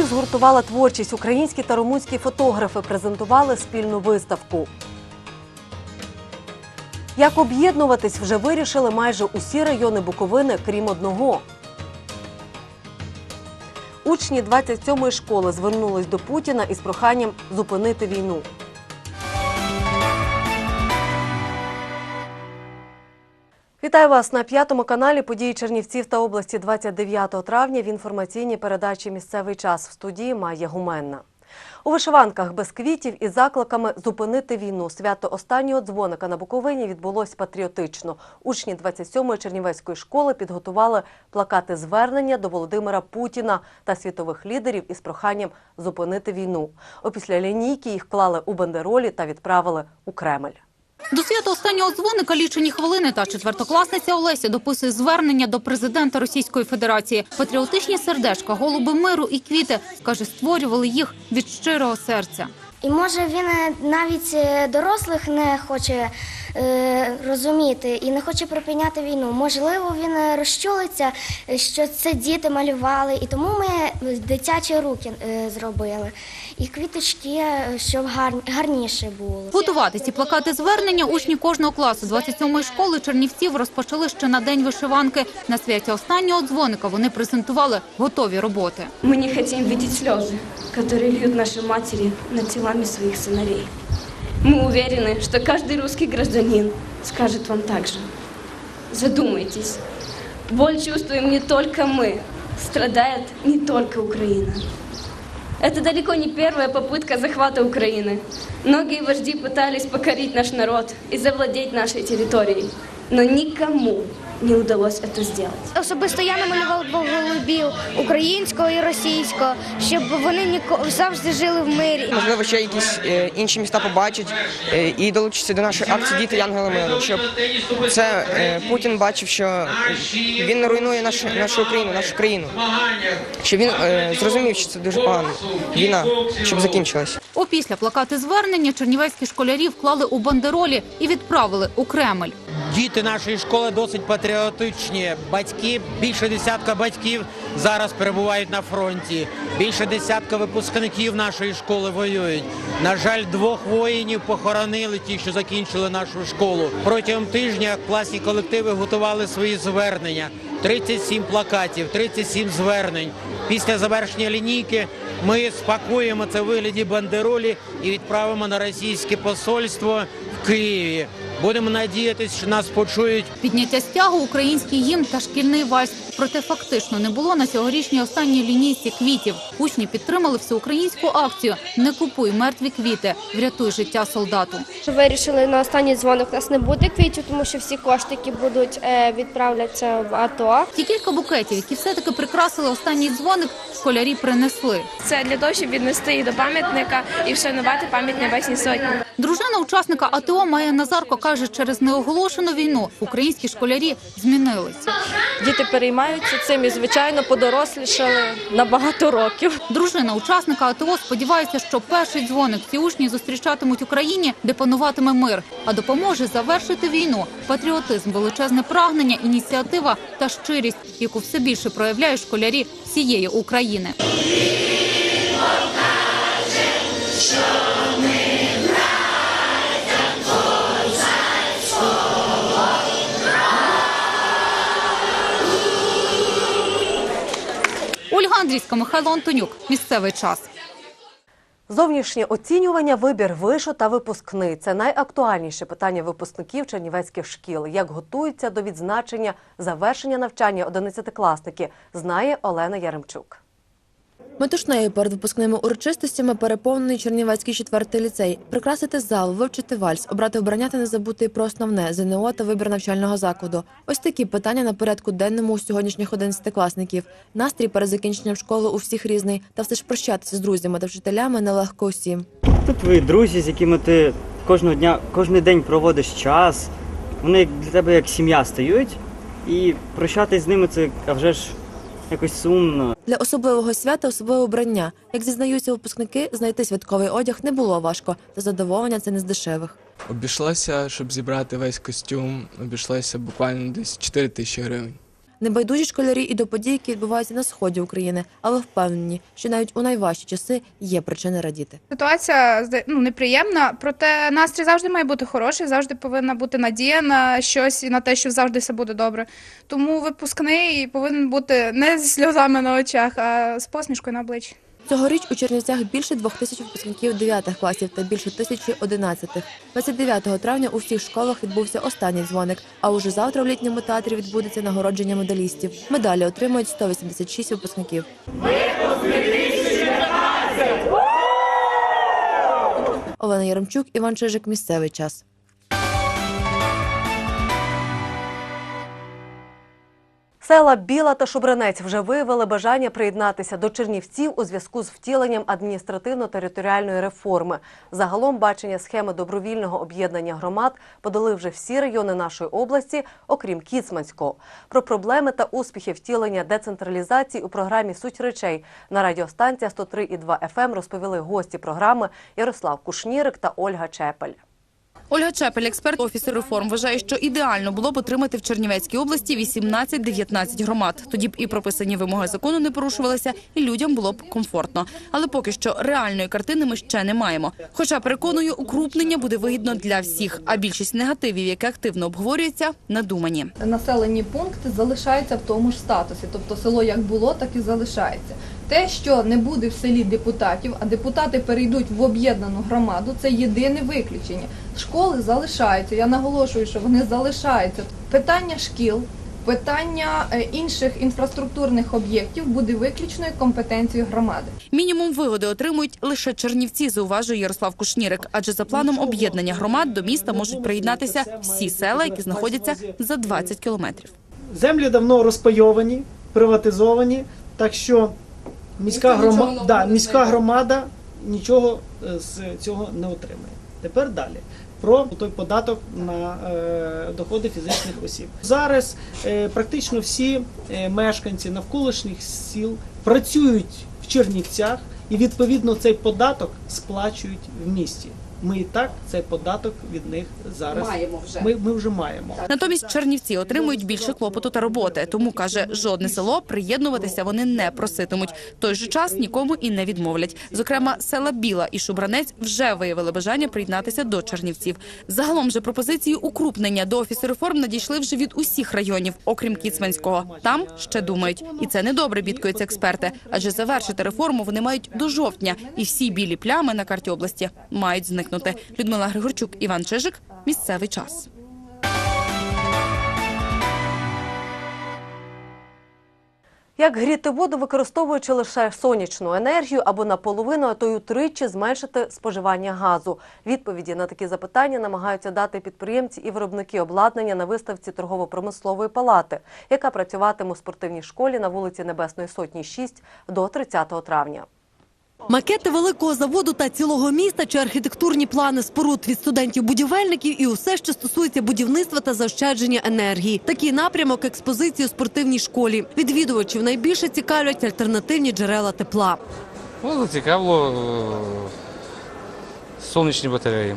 Їх згуртувала творчість. Українські та румунські фотографи презентували спільну виставку. Як об'єднуватись вже вирішили майже усі райони Буковини, крім одного. Учні 27-ї школи звернулись до Путіна із проханням зупинити війну. Вітаю вас на п'ятому каналі події Чернівців та області 29 травня в інформаційній передачі Місцевий час в студії Майя Гуменна. У вишиванках без квітів із закликами зупинити війну. Свято останнього дзвоника на Буковині відбулось патріотично. Учні 27-ї Чернівецької школи підготували плакати звернення до Володимира Путіна та світових лідерів із проханням зупинити війну. Опісля лінійки їх клали у бандеролі та відправили у Кремль. До свята останнього дзвоника лічені хвилини та четвертокласниця Олеся дописує звернення до президента Російської Федерації. Патріотичні сердечка, голуби миру і квіти каже, створювали їх від щирого серця. І може він е, навіть е, дорослих не хоче розуміти і не хоче припиняти війну. Можливо, він е, розчулиться, е, що це діти малювали, і тому ми е, дитячі руки е, зробили. І квіточки, е, щоб гар, гарніше було. Готувати ці плакати звернення учні кожного класу 27-ї школи Чернівців розпочали ще на день вишиванки. На святі останнього дзвоника вони презентували готові роботи. Мы не хотим видеть слезы, которые льют наши матери над телами своих сыновей. Мы уверены, что каждый русский гражданин скажет вам так же. Задумайтесь. Боль чувствуем не только мы, страдает не только Украина. Это далеко не первая попытка захвата Украины. Многие вожди пытались покорить наш народ и завладеть нашей территорией, но никому не удалось это сделать. Особисто я намалювала двох голубів українського і російського, щоб вони ніко- завжди жили в мирі. Можливо, ще якісь е, інші міста побачать е, і долучаться до нашої акції Діти Янгели Миру, щоб це е, Путін бачив, що він не руйнує нашу, нашу Україну, нашу країну. Щоб він е, зрозумів, що це дуже погано. Війна, щоб закінчилась. Опісля плакати звернення чернівецькі школярі вклали у бандеролі і відправили у Кремль. Діти нашої школи досить патріотичні. Батьки, більше десятка батьків зараз перебувають на фронті. Більше десятка випускників нашої школи воюють. На жаль, двох воїнів похоронили ті, що закінчили нашу школу. Протягом тижня класні колективи готували свої звернення. 37 плакатів, 37 звернень. Після завершення лінійки ми спакуємо це в вигляді бандеролі і відправимо на російське посольство в Києві. Будемо надіятися, що нас почують Підняття стягу, український гімн та шкільний вальс. Проте фактично не було на цьогорічній останній лінійці квітів. Учні підтримали всеукраїнську акцію Не купуй мертві квіти, врятуй життя солдату. Вирішили на останній дзвоник у нас не буде квітів, тому що всі кошти, які будуть е, відправляться в АТО. Ті кілька букетів, які все-таки прикрасили останній дзвоник, школярі принесли. Це для того, щоб віднести їх до пам'ятника і вшанувати пам'ять Небесній Сотні. Дружина учасника АТО Майя Назарко каже, через неоголошену війну українські школярі змінились. Діти переймаються цим і, звичайно, подорослішали на багато років. Дружина учасника АТО сподівається, що перший дзвоник ці учні зустрічатимуть Україні, де пануватиме мир, а допоможе завершити війну. Патріотизм, величезне прагнення, ініціатива та щирість, яку все більше проявляють школярі всієї України. Андрійська, Михайло Антонюк. Місцевий час. Зовнішнє оцінювання, вибір вишу та випускний це найактуальніше питання випускників чернівецьких шкіл. Як готуються до відзначення завершення навчання одинадцятикласники, знає Олена Яремчук. Метушнею перед випускними урочистостями переповнений Чернівецький четвертий ліцей. Прикрасити зал, вивчити вальс, обрати вбрання та не забути про основне ЗНО та вибір навчального закладу. Ось такі питання на порядку денному у сьогоднішніх одинадцятикласників. Настрій перед закінченням школи у всіх різний, та все ж прощатися з друзями та вчителями нелегко усім. Це твої друзі, з якими ти кожного дня, кожен день проводиш час. Вони для тебе як сім'я стають. І прощатись з ними це а вже ж якось сумно. Для особливого свята особливе обрання. Як зізнаються випускники, знайти святковий одяг не було важко, та задоволення це не з дешевих. Обійшлося, щоб зібрати весь костюм, обійшлося буквально десь 4 тисячі гривень. Небайдужі школярі і до подій, які відбуваються на сході України, але впевнені, що навіть у найважчі часи є причини радіти. Ситуація ну, неприємна, проте настрій завжди має бути хороший, завжди повинна бути надія на щось і на те, що завжди все буде добре. Тому випускний повинен бути не з сльозами на очах, а з посмішкою на обличчі. Цьогоріч у Чернівцях більше двох тисяч випускників 9 класів та більше тисячі 11. 29 травня у всіх школах відбувся останній дзвоник, а уже завтра в літньому театрі відбудеться нагородження медалістів. Медалі отримують 186 випускників. Олена Яремчук, Іван Чижик. Місцевий час. Села Біла та Шубранець вже виявили бажання приєднатися до Чернівців у зв'язку з втіленням адміністративно-територіальної реформи. Загалом бачення схеми добровільного об'єднання громад подали вже всі райони нашої області, окрім Кіцманського. Про проблеми та успіхи втілення децентралізації у програмі Суть речей на радіостанція 103,2 FM розповіли гості програми Ярослав Кушнірик та Ольга Чепель. Ольга Чепель, експерт офісу реформ, вважає, що ідеально було б отримати в Чернівецькій області 18-19 громад. Тоді б і прописані вимоги закону не порушувалися, і людям було б комфортно. Але поки що реальної картини ми ще не маємо. Хоча переконую, укрупнення буде вигідно для всіх. А більшість негативів, які активно обговорюються, надумані. населені пункти залишаються в тому ж статусі, тобто село як було, так і залишається. Те, що не буде в селі депутатів, а депутати перейдуть в об'єднану громаду, це єдине виключення. Школи залишаються. Я наголошую, що вони залишаються. Питання шкіл, питання е, інших інфраструктурних об'єктів буде виключною компетенцією громади. Мінімум вигоди отримують лише Чернівці, зауважує Ярослав Кушнірик. Адже за планом об'єднання громад до міста можуть приєднатися всі села, які знаходяться за 20 кілометрів. Землі давно розпайовані, приватизовані, так що міська, грома... да, міська громада нічого е, з цього не отримає. Тепер далі. Про той податок на е, доходи фізичних осіб. Зараз е, практично всі мешканці навколишніх сіл працюють в Чернівцях і відповідно цей податок сплачують в місті. Ми і так цей податок від них зараз Маємо вже. Ми, ми вже маємо. Натомість Чернівці отримують більше клопоту та роботи. Тому каже, жодне село приєднуватися вони не проситимуть. Той же час нікому і не відмовлять. Зокрема, села Біла і Шубранець вже виявили бажання приєднатися до Чернівців. Загалом же пропозиції укрупнення до офісу реформ надійшли вже від усіх районів, окрім Кіцманського. Там ще думають, і це не добре, бідкуються експерти. Адже завершити реформу вони мають до жовтня, і всі білі плями на карті області мають зникнути. Людмила Григорчук, Іван Чижик. Місцевий час. Як гріти воду, використовуючи лише сонячну енергію або наполовину, а то й утричі зменшити споживання газу? Відповіді на такі запитання намагаються дати підприємці і виробники обладнання на виставці торгово-промислової палати, яка працюватиме у спортивній школі на вулиці Небесної Сотні 6 до 30 травня. Макети великого заводу та цілого міста чи архітектурні плани споруд від студентів-будівельників і усе, що стосується будівництва та заощадження енергії. Такий напрямок експозиції у спортивній школі. Відвідувачів найбільше цікавлять альтернативні джерела тепла. Ну, зацікавило е, сонячні батареї.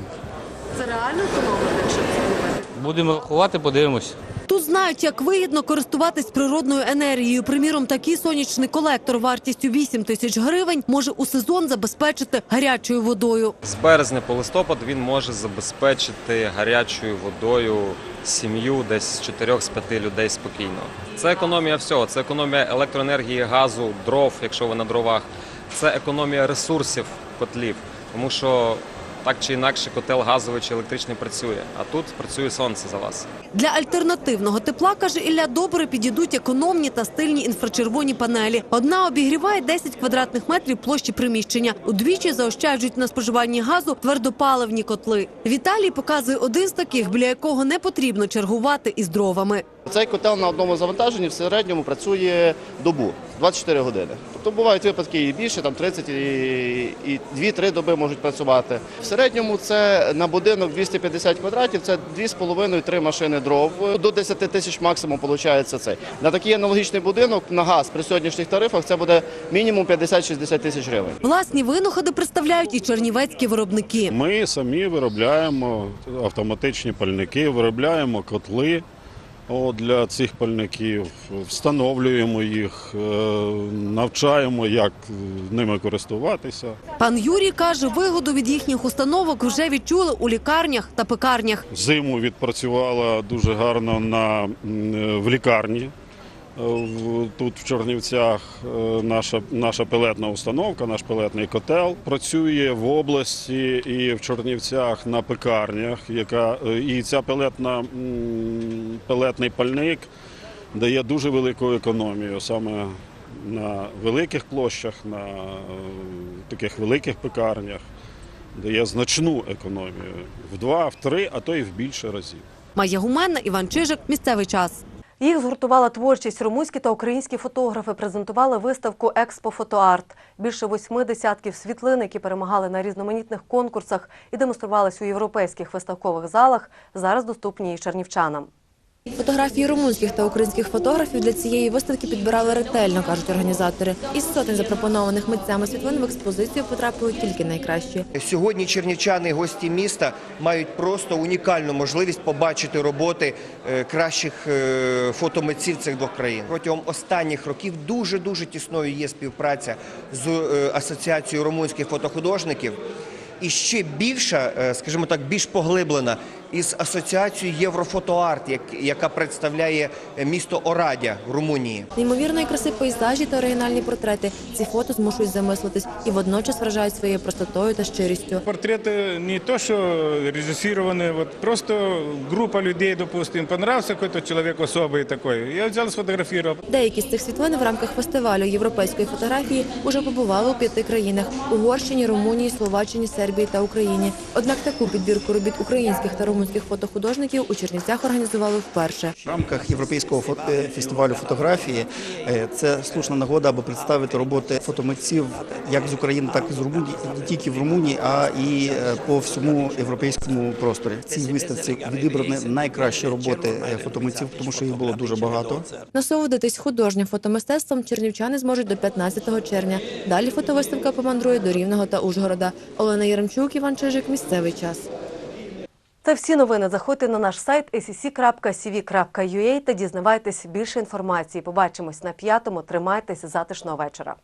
Це реально економити, якщо це робити? Будемо рахувати, подивимось. Тут знають, як вигідно користуватись природною енергією. Приміром, такий сонячний колектор вартістю 8 тисяч гривень може у сезон забезпечити гарячою водою. З березня по листопад він може забезпечити гарячою водою сім'ю десь з 4 з 5 людей спокійно. Це економія всього. Це економія електроенергії, газу, дров, якщо ви на дровах. Це економія ресурсів котлів, тому що так чи інакше котел газовий чи електричний працює, а тут працює сонце за вас. Для альтернативного тепла, каже Ілля, добре підійдуть економні та стильні інфрачервоні панелі. Одна обігріває 10 квадратних метрів площі приміщення. Удвічі заощаджують на споживанні газу твердопаливні котли. Віталій показує один з таких, біля якого не потрібно чергувати із дровами. Цей котел на одному завантаженні в середньому працює добу 24 години. Тобто бувають випадки і більше, там 30 і, і 2-3 доби можуть працювати. В середньому це на будинок 250 квадратів, це 2,5-3 машини дров. До 10 тисяч максимум виходить цей. На такий аналогічний будинок на газ при сьогоднішніх тарифах це буде мінімум 50-60 тисяч гривень. Власні винаходи представляють і чернівецькі виробники. Ми самі виробляємо автоматичні пальники, виробляємо котли. Для цих пальників встановлюємо їх, е, навчаємо, як ними користуватися. Пан Юрій каже, вигоду від їхніх установок вже відчули у лікарнях та пекарнях. Зиму відпрацювала дуже гарно на, в лікарні. Е, Тут в Чернівцях е, наша, наша пелетна установка, наш пелетний котел працює в області і в Чернівцях на пекарнях, яка е, і ця пелетна пелетний пальник дає дуже велику економію саме на великих площах, на таких великих пекарнях, дає значну економію в два, в три, а то й в більше разів. Майя Гуменна, Іван Чижик. Місцевий час. Їх згуртувала творчість. Румунські та українські фотографи презентували виставку Експо Фотоарт. Більше восьми десятків світлин, які перемагали на різноманітних конкурсах і демонструвались у європейських виставкових залах, зараз доступні і чернівчанам. Фотографії румунських та українських фотографів для цієї виставки підбирали ретельно, кажуть організатори. Із сотень запропонованих митцями світлин в експозицію потрапили тільки найкращі. Сьогодні чернівчани, гості міста, мають просто унікальну можливість побачити роботи е, кращих е, фотомитців цих двох країн. Протягом останніх років дуже дуже тісною є співпраця з е, асоціацією румунських фотохудожників. І ще більша, скажімо так, більш поглиблена із асоціацією Єврофотоарт, як- яка представляє е, місто Орадя в Румунії. Неймовірної краси пейзажі та оригінальні портрети. Ці фото змушують замислитись і водночас вражають своєю простотою та щирістю. Портреты не то, что режиссированы, вот просто группа людей, допустим, понравился какой-то человек особый такой, я взял, сфотографировал. Деякі з цих світлин в рамках фестивалю європейської фотографії уже побували у п'яти країнах: Угорщині, Румунії, Словаччині, Сербії та Україні. Однак таку підбірку робіт українських та румунських фотохудожників у Чернівцях організували вперше. В рамках європейського е, фестивалю фотографії е, це слушна нагода, аби представити роботи фотомитців як з України, так і з Румунії, не тільки в Румунії, а і е, по всьому європейському просторі. В цій виставці відібрані найкращі роботи фотомитців, тому що їх було дуже багато. Насолодитись художнім фотомистецтвом чернівчани зможуть до 15 червня. Далі фотовиставка помандрує до Рівного та Ужгорода. Олена Яремчук, Іван Чижик. Місцевий час. Це всі новини. Заходьте на наш сайт sec.cv.ua та дізнавайтесь більше інформації. Побачимось на п'ятому. Тримайтеся затишного вечора.